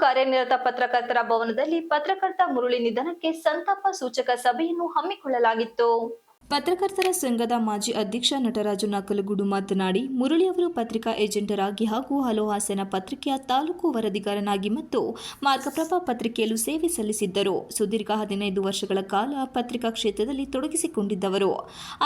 ಕಾರ್ಯನಿರತ ಪತ್ರಕರ್ತರ ಭವನದಲ್ಲಿ ಪತ್ರಕರ್ತ ಮುರುಳಿ ನಿಧನಕ್ಕೆ ಸಂತಾಪ ಸೂಚಕ ಸಭೆಯನ್ನು ಹಮ್ಮಿಕೊಳ್ಳಲಾಗಿತ್ತು. ಪತ್ರಕರ್ತರ ಸಂಘದ ಮಾಜಿ ಅಧ್ಯಕ್ಷ ನಟರಾಜು ನಕಲಗೂಡು ಮಾತನಾಡಿ, ಮುರಳಿ ಅವರು ಪತ್ರಿಕಾ ಏಜೆಂಟರಾಗಿ ಹಾಗೂ ಹಲೋ ಹಾಸನ ಪತ್ರಿಕೆಯ ತಾಲೂಕು ವರದಿಗಾರನಾಗಿ ಮತ್ತು ಮಾರ್ಗಪ್ರಭಾ ಪತ್ರಿಕೆಯಲ್ಲೂ ಸೇವೆ ಸಲ್ಲಿಸಿದ್ದರು. ಸುದೀರ್ಘ ಹದಿನೈದು ವರ್ಷಗಳ ಕಾಲ ಪತ್ರಿಕಾ ಕ್ಷೇತ್ರದಲ್ಲಿ ತೊಡಗಿಸಿಕೊಂಡಿದ್ದವರು.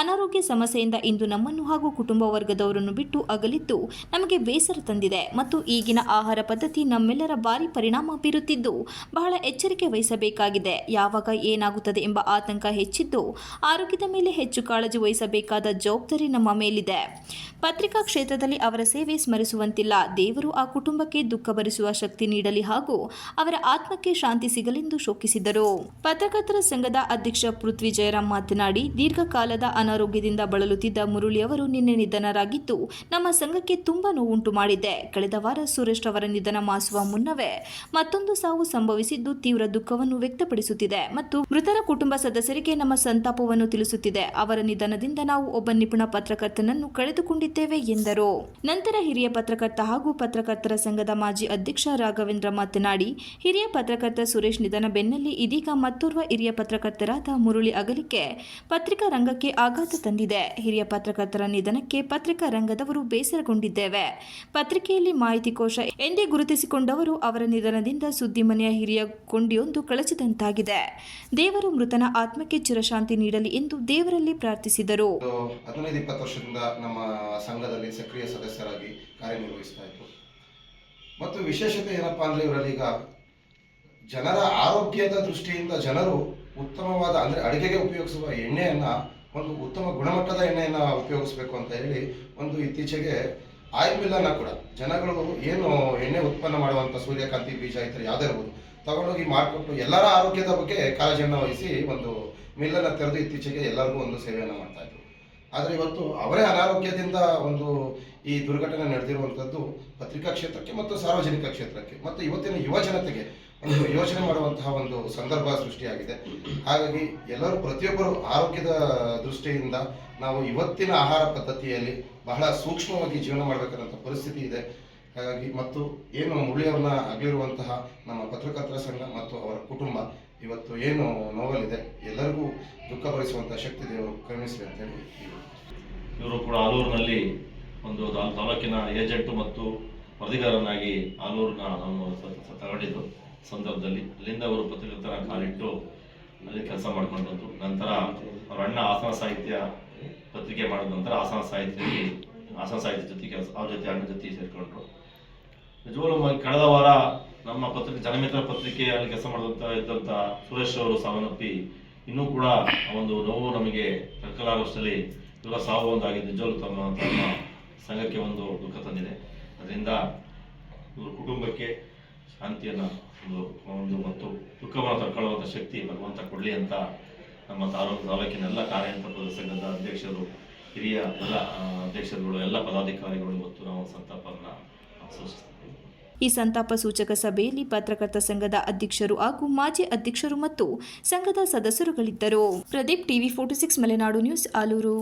ಅನಾರೋಗ್ಯ ಸಮಸ್ಯೆಯಿಂದ ಇಂದು ನಮ್ಮನ್ನು ಹಾಗೂ ಕುಟುಂಬ ವರ್ಗದವರನ್ನು ಬಿಟ್ಟು ಅಗಲಿದ್ದು ನಮಗೆ ಬೇಸರ ತಂದಿದೆ ಮತ್ತು ಈಗಿನ ಆಹಾರ ಪದ್ಧತಿ ನಮ್ಮೆಲ್ಲರ ಭಾರಿ ಪರಿಣಾಮ ಬೀರುತ್ತಿದ್ದು, ಬಹಳ ಎಚ್ಚರಿಕೆ ವಹಿಸಬೇಕಾಗಿದೆ. ಯಾವಾಗ ಏನಾಗುತ್ತದೆ ಎಂಬ ಆತಂಕ ಹೆಚ್ಚಿದ್ದು, ಆರೋಗ್ಯದ ಮೇಲೆ ಹೆಚ್ಚು ಕಾಳಜಿ ವಹಿಸಬೇಕಾದ ಜವಾಬ್ದಾರಿ ನಮ್ಮ ಮೇಲಿದೆ. ಪತ್ರಿಕಾ ಕ್ಷೇತ್ರದಲ್ಲಿ ಅವರ ಸೇವೆ ಸ್ಮರಿಸುವಂತಿಲ್ಲ. ದೇವರು ಆ ಕುಟುಂಬಕ್ಕೆ ದುಃಖ ಭರಿಸುವ ಶಕ್ತಿ ನೀಡಲಿ ಹಾಗೂ ಅವರ ಆತ್ಮಕ್ಕೆ ಶಾಂತಿ ಸಿಗಲೆಂದು ಶೋಕಿಸಿದರು. ಪತ್ರಕರ್ತರ ಸಂಘದ ಅಧ್ಯಕ್ಷ ಪೃಥ್ವಿ ಜಯರಾಮ್ ಮಾತನಾಡಿ, ದೀರ್ಘಕಾಲದ ಅನಾರೋಗ್ಯದಿಂದ ಬಳಲುತ್ತಿದ್ದ ಮುರುಳಿ ಅವರು ನಿನ್ನೆ ನಿಧನರಾಗಿದ್ದು, ನಮ್ಮ ಸಂಘಕ್ಕೆ ತುಂಬಾ ನೋವುಂಟು ಮಾಡಿದೆ. ಕಳೆದ ವಾರ ಸುರೇಶ್ ಅವರ ನಿಧನ ಮಾಸುವ ಮುನ್ನವೇ ಮತ್ತೊಂದು ಸಾವು ಸಂಭವಿಸಿದ್ದು ತೀವ್ರ ದುಃಖವನ್ನು ವ್ಯಕ್ತಪಡಿಸುತ್ತಿದೆ ಮತ್ತು ಮೃತರ ಕುಟುಂಬ ಸದಸ್ಯರಿಗೆ ನಮ್ಮ ಸಂತಾಪವನ್ನು ತಿಳಿಸುತ್ತಿದೆ. ಅವರ ನಿಧನದಿಂದ ನಾವು ಒಬ್ಬ ನಿಪುಣ ಪತ್ರಕರ್ತನನ್ನು ಕಳೆದುಕೊಂಡಿದ್ದೇವೆ ಎಂದರು. ನಂತರ ಹಿರಿಯ ಪತ್ರಕರ್ತ ಹಾಗೂ ಪತ್ರಕರ್ತರ ಸಂಘದ ಮಾಜಿ ಅಧ್ಯಕ್ಷ ರಾಘವೇಂದ್ರ ಮಾತನಾಡಿ, ಹಿರಿಯ ಪತ್ರಕರ್ತ ಸುರೇಶ್ ನಿಧನ ಬೆನ್ನಲ್ಲಿ ಇದೀಗ ಮತ್ತೋರ್ವ ಹಿರಿಯ ಪತ್ರಕರ್ತರಾದ ಮುರುಳಿ ಅಗಲಿಕೆ ಪತ್ರಿಕಾ ರಂಗಕ್ಕೆ ಆಘಾತ ತಂದಿದೆ. ಹಿರಿಯ ಪತ್ರಕರ್ತರ ನಿಧನಕ್ಕೆ ಪತ್ರಿಕಾ ರಂಗದವರು ಬೇಸರಗೊಂಡಿದ್ದೇವೆ. ಪತ್ರಿಕೆಯಲ್ಲಿ ಮಾಹಿತಿ ಕೋಶ ಎಂದೇ ಗುರುತಿಸಿಕೊಂಡವರು ಅವರ ನಿಧನದಿಂದ ಸುದ್ದಿ ಮನೆಯ ಹಿರಿಯ ಕೊಂಡಿಯೊಂದು ಕಳಚಿದಂತಾಗಿದೆ. ದೇವರು ಮೃತನ ಆತ್ಮಕ್ಕೆ ಚಿರಶಾಂತಿ ನೀಡಲಿ ಎಂದು ದೇವರಲ್ಲಿ ಪ್ರಾರ್ಥಿಸಿದರು. ಹದಿನೈದು, ಇಪ್ಪತ್ತು ವರ್ಷದಿಂದ ನಮ್ಮ ಸಂಘದಲ್ಲಿ ಸಕ್ರಿಯ ಸದಸ್ಯರಾಗಿ ಕಾರ್ಯನಿರ್ವಹಿಸ್ತಾ ಇತ್ತು ಮತ್ತು ವಿಶೇಷತೆ ಏನಪ್ಪಾ ಅಂದ್ರೆ ಇವರಲ್ಲಿ ಈಗ ಜನರ ಆರೋಗ್ಯದ ದೃಷ್ಟಿಯಿಂದ ಜನರು ಉತ್ತಮವಾದ ಅಂದ್ರೆ ಅಡುಗೆಗೆ ಉಪಯೋಗಿಸುವ ಎಣ್ಣೆಯನ್ನ, ಒಂದು ಉತ್ತಮ ಗುಣಮಟ್ಟದ ಎಣ್ಣೆಯನ್ನ ಉಪಯೋಗಿಸಬೇಕು ಅಂತ ಹೇಳಿ ಒಂದು ಇತ್ತೀಚೆಗೆ ಆಯಿಲ್ ಕೂಡ ಜನಗಳು ಏನು ಎಣ್ಣೆ ಉತ್ಪನ್ನ ಮಾಡುವಂತ ಸೂರ್ಯಕಾಂತಿ ಬೀಜ ಇತರ ಯಾವ್ದೇ ಯಾವುದೇ ಇರ್ಬೋದು ತಗೊಂಡೋಗಿ ಮಾಡಿಕೊಟ್ಟು ಎಲ್ಲರ ಆರೋಗ್ಯದ ಬಗ್ಗೆ ಕಾಳಜಿಯನ್ನು ವಹಿಸಿ ಒಂದು ಮಿಲ್ಲನ್ನು ತೆರೆದು ಇತ್ತೀಚೆಗೆ ಎಲ್ಲರಿಗೂ ಒಂದು ಸೇವೆಯನ್ನು ಮಾಡ್ತಾ ಇದ್ರು. ಆದರೆ ಇವತ್ತು ಅವರೇ ಅನಾರೋಗ್ಯದಿಂದ ಒಂದು ಈ ದುರ್ಘಟನೆ ನಡೆದಿರುವಂಥದ್ದು ಪತ್ರಿಕಾ ಕ್ಷೇತ್ರಕ್ಕೆ ಮತ್ತು ಸಾರ್ವಜನಿಕ ಕ್ಷೇತ್ರಕ್ಕೆ ಮತ್ತು ಇವತ್ತಿನ ಯುವ ಜನತೆಗೆ ಒಂದು ಯೋಚನೆ ಮಾಡುವಂತಹ ಒಂದು ಸಂದರ್ಭ ಸೃಷ್ಟಿಯಾಗಿದೆ. ಹಾಗಾಗಿ ಎಲ್ಲರೂ ಪ್ರತಿಯೊಬ್ಬರು ಆರೋಗ್ಯದ ದೃಷ್ಟಿಯಿಂದ ನಾವು ಇವತ್ತಿನ ಆಹಾರ ಪದ್ಧತಿಯಲ್ಲಿ ಬಹಳ ಸೂಕ್ಷ್ಮವಾಗಿ ಜೀವನ ಮಾಡಬೇಕಾದಂಥ ಪರಿಸ್ಥಿತಿ ಇದೆ. ಹಾಗಾಗಿ ಮತ್ತು ಏನು ಮುಳ್ಳಿಯವ್ರನ್ನ ಅಗಲಿರುವಂತಹ ನಮ್ಮ ಪತ್ರಕರ್ತರ ಸಂಘ ಮತ್ತು ಅವರ ಕುಟುಂಬ ಇವತ್ತು ಏನು ನೋವಲ್ಲಿದೆ, ಎಲ್ಲರಿಗೂ ದುಃಖ ಭರಿಸುವಂತ ಶಕ್ತಿ ದೇವರು ಅಂತ ಅಂತೇಳಿ ಇವರು ಕೂಡ ಆಲೂರಿನಲ್ಲಿ ಒಂದು ತಾಲೂಕಿನ ಏಜೆಂಟು ಮತ್ತು ವರದಿಗಾರನಾಗಿ ಆಲೂರಿನ ಸ- ತಗೊಂಡಿದ್ದು ಸಂದರ್ಭದಲ್ಲಿ. ಅಲ್ಲಿಂದ ಅವರು ಪತ್ರಕರ್ತರ ಕಾಲಿಟ್ಟು ಅಲ್ಲಿ ಕೆಲಸ ಮಾಡಿಕೊಂಡಂತು ನಂತರ ಅವರ ಅಣ್ಣ ಹಾಸನ ಸಾಹಿತ್ಯ ಪತ್ರಿಕೆ ಮಾಡಿದ ನಂತರ ಹಾಸನ ಸಾಹಿತ್ಯದಲ್ಲಿ, ಹಾಸನ ಸಾಹಿತ್ಯ ಜೊತೆ ಕೆಲಸ, ಅವ್ರ ಜೊತೆ ಅಣ್ಣ ಜೊತೆ ಸೇರಿಕೊಂಡ್ರು. ನಿಜವಾಗ್ಲೂ ಕಳೆದ ವಾರ ನಮ್ಮ ಪತ್ರಿಕೆ ಜನಮಿತ್ರ ಪತ್ರಿಕೆಯಲ್ಲಿ ಕೆಲಸ ಮಾಡಿದಂತ ಇದ್ದಂತ ಸುರೇಶ್ ಅವರು ಸಾವನ್ನಪ್ಪಿ, ಇನ್ನೂ ಕೂಡ ಒಂದು ನೋವು ನಮಗೆ ತಡ್ಕಲಾಗುವಷ್ಟರಲ್ಲಿ ಇವರ ಸಾವು ಒಂದಾಗಿದೆ ನಿಜವಾಗ್ಲೂ ತಮ್ಮ ತಮ್ಮ ಸಂಘಕ್ಕೆ ಒಂದು ದುಃಖ ತಂದಿದೆ. ಅದರಿಂದ ಇವರ ಕುಟುಂಬಕ್ಕೆ ಶಾಂತಿಯನ್ನ ಒಂದು ಒಂದು ಮತ್ತು ದುಃಖವನ್ನು ತಡ್ಕೊಳ್ಳುವಂಥ ಶಕ್ತಿ ಭಗವಂತ ಕೊಡಲಿ ಅಂತ ನಮ್ಮ ತಾಲೂಕು, ತಾಲೂಕಿನ ಎಲ್ಲ ಕಾರ್ಯನಿರತ ಸಂಘದ ಅಧ್ಯಕ್ಷರು, ಹಿರಿಯ ಎಲ್ಲ ಅಧ್ಯಕ್ಷರುಗಳು, ಎಲ್ಲ ಪದಾಧಿಕಾರಿಗಳು ಮತ್ತು ನಾವು ಸಂತಾಪವನ್ನು ಸೂಚಿಸ್ತೀವಿ ಈ ಸಂತಾಪ ಸೂಚಕ ಸಭೆಯಲ್ಲಿ ಪತ್ರಕರ್ತ ಸಂಘದ ಅಧ್ಯಕ್ಷರು ಹಾಗೂ ಮಾಜಿ ಅಧ್ಯಕ್ಷರು ಮತ್ತು ಸಂಘದ ಸದಸ್ಯರುಗಳಿದ್ದರು. Pradeep TV forty six, Malenadu news, Alur.